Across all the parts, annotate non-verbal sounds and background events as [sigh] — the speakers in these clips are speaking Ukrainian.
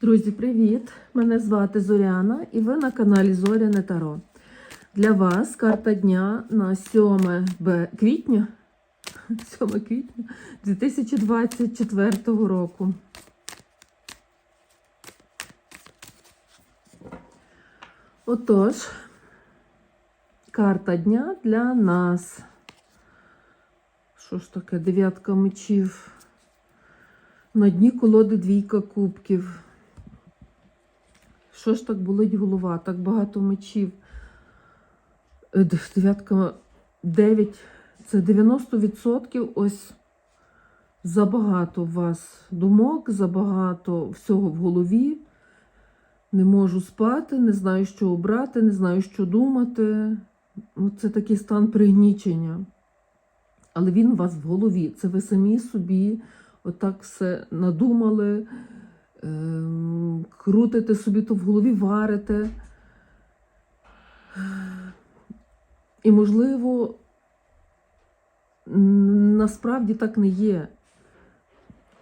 Друзі, привіт! Мене звати Зоряна і ви на каналі Зоряне Таро. Для вас карта дня на 7 квітня, [laughs] 7 квітня 2024 року. Отож, карта дня для нас. Що ж таке? Дев'ятка мечів. На дні колоди двійка кубків. Що ж так болить голова? Так багато мечів. Е, Дев'ятка 9. Це 90% ось забагато у вас думок, забагато всього в голові. Не можу спати, не знаю, що обрати, не знаю, що думати. Ну, Це такий стан пригнічення. Але він у вас в голові. Це ви самі собі отак все надумали, крутите собі то в голові, варите. І, можливо, насправді так не є.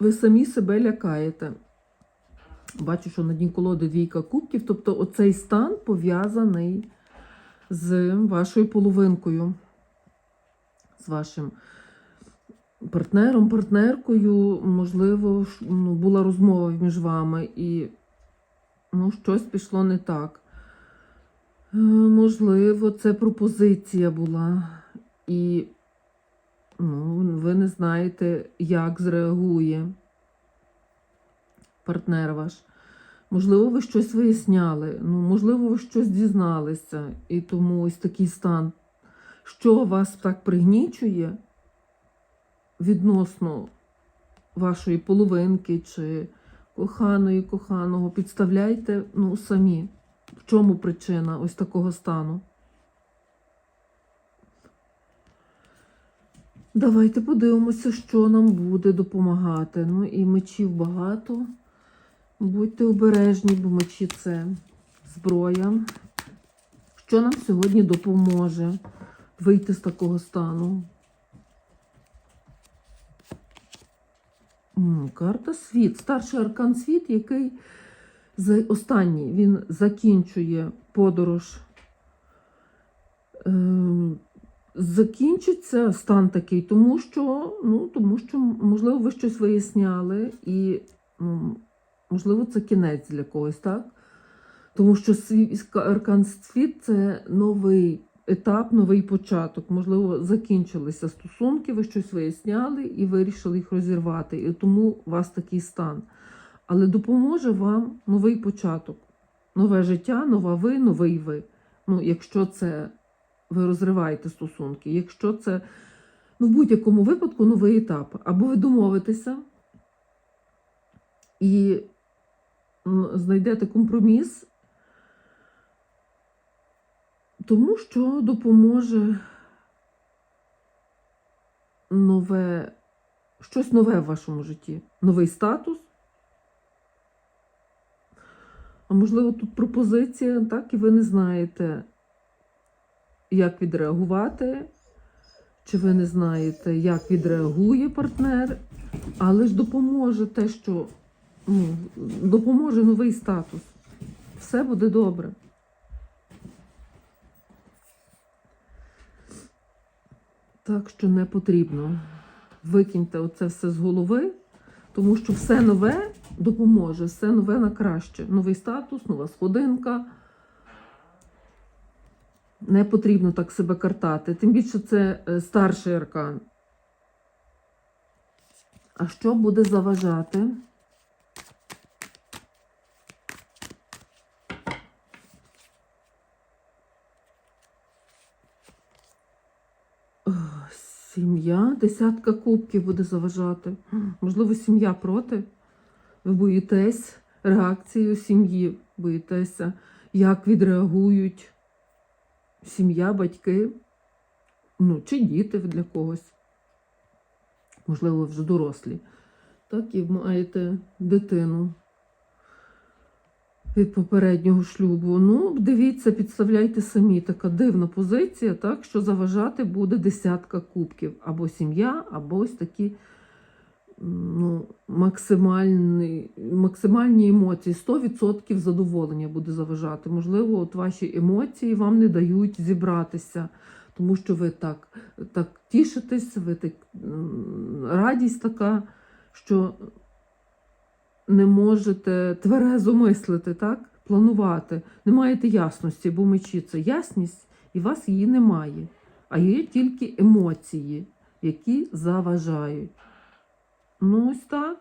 Ви самі себе лякаєте. Бачу, що на дні колоди двійка кубків, тобто оцей стан пов'язаний з вашою половинкою, з вашим партнером, партнеркою, можливо, ну, була розмова між вами і ну, щось пішло не так. Е, Можливо, це пропозиція була, і ну, ви не знаєте, як зреагує партнер ваш. Можливо, ви щось виясняли, ну, можливо, ви щось дізналися, і тому ось такий стан, що вас так пригнічує відносно вашої половинки чи коханої, коханого, підставляйте ну, самі, в чому причина ось такого стану. Давайте подивимося, що нам буде допомагати. Ну і мечів багато. Будьте обережні, бо мечі це зброя. Що нам сьогодні допоможе вийти з такого стану? Карта світ. Старший аркан світ, який останній він закінчує подорож. Ем, Закінчиться стан такий, тому що, ну, тому що, можливо, ви щось виясняли, і, ну, можливо, це кінець для когось, так? Тому що аркан світ це новий етап, новий початок. Можливо, закінчилися стосунки, ви щось виясняли і вирішили їх розірвати. І тому у вас такий стан. Але допоможе вам новий початок, нове життя, нова ви, новий ви. Ну, якщо це ви розриваєте стосунки, якщо це ну, в будь-якому випадку новий етап. Або ви домовитеся і знайдете компроміс, тому що допоможе нове, щось нове в вашому житті, новий статус. А можливо, тут пропозиція, так, і ви не знаєте, як відреагувати, чи ви не знаєте, як відреагує партнер, але ж допоможе те, що ну, допоможе новий статус. Все буде добре. Так що не потрібно. Викиньте оце все з голови, тому що все нове допоможе, все нове на краще. Новий статус, нова сходинка. Не потрібно так себе картати. Тим більше це е, старший аркан. А що буде заважати? Сім'я, десятка кубків буде заважати. Можливо, сім'я проти. Ви боїтесь реакції у сім'ї, боїтеся, як відреагують сім'я, батьки, ну, чи діти для когось. Можливо, вже дорослі. Так, і маєте дитину від попереднього шлюбу. Ну, дивіться, підставляйте самі. Така дивна позиція, так, що заважати буде десятка кубків. Або сім'я, або ось такі ну, максимальні, максимальні емоції, 100% задоволення буде заважати. Можливо, от ваші емоції вам не дають зібратися, тому що ви так, так тішитесь, ви так, радість така, що не можете тверезо мислити, так? планувати. Не маєте ясності, бо мечі це ясність, і вас її немає. А є тільки емоції, які заважають. Ну, ось так.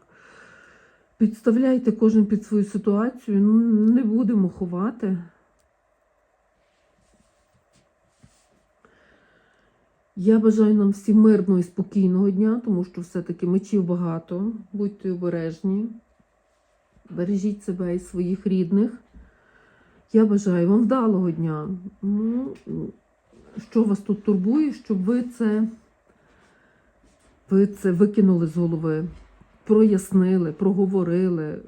Підставляйте кожен під свою ситуацію. Ну, не будемо ховати. Я бажаю нам всім мирного і спокійного дня, тому що все-таки мечів багато. Будьте обережні. Бережіть себе і своїх рідних. Я бажаю вам вдалого дня. Ну, що вас тут турбує, щоб ви це, ви це викинули з голови, прояснили, проговорили,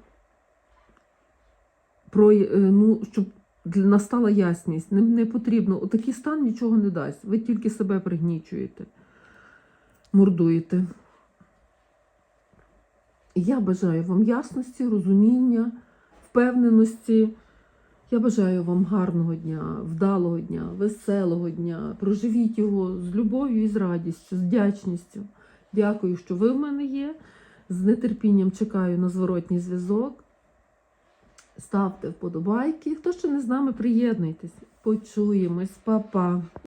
про, е, ну, щоб настала ясність. Не, не потрібно. Отакий стан нічого не дасть. Ви тільки себе пригнічуєте, мордуєте. Я бажаю вам ясності, розуміння, впевненості. Я бажаю вам гарного дня, вдалого дня, веселого дня. Проживіть його з любов'ю і з радістю, з вдячністю. Дякую, що ви в мене є. З нетерпінням чекаю на зворотній зв'язок. Ставте вподобайки. Хто ще не з нами, приєднуйтесь. Почуємось, Па-па.